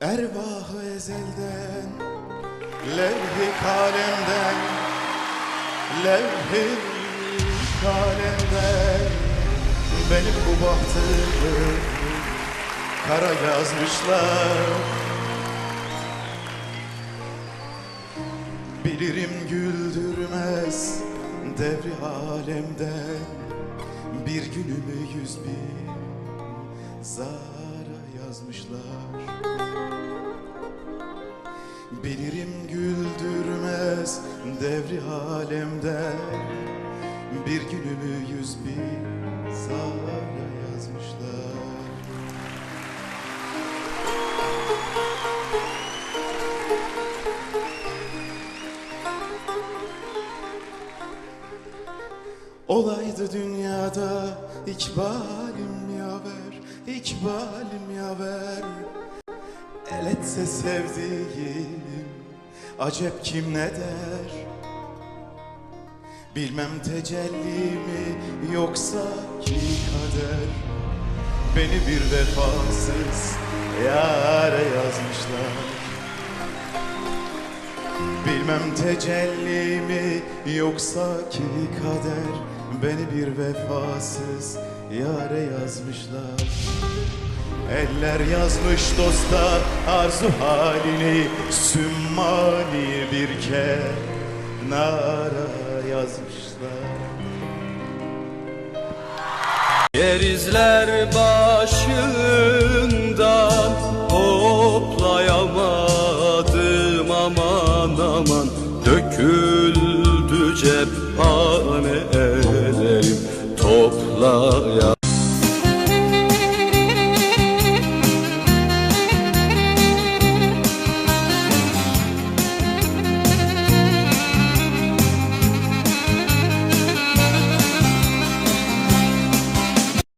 Ervah ezelden Levh-i kalemden Levh-i kalemden. Benim bu bahtımı Kara yazmışlar. Bilirim güldürmez devri alemden. Bir günümü yüz bin zara yazmışlar Bilirim güldürmez devri alemden Bir günümü yüz bin zara yazmışlar. Olaydı dünyada ikbalim yaver, ikbalim yaver El etse sevdiğim, acep kim ne der? Bilmem tecelli mi yoksa ki kader? Beni bir vefasız yare yazmışlar. Bilmem tecelli mi yoksa ki kader? Beni bir vefasız yare yazmışlar Eller yazmış dosta arzu halini Sümmali bir kenara yazmışlar. Yer izler başında Toplayamadım aman aman. Döküldü cephane ederim Toplayamadım.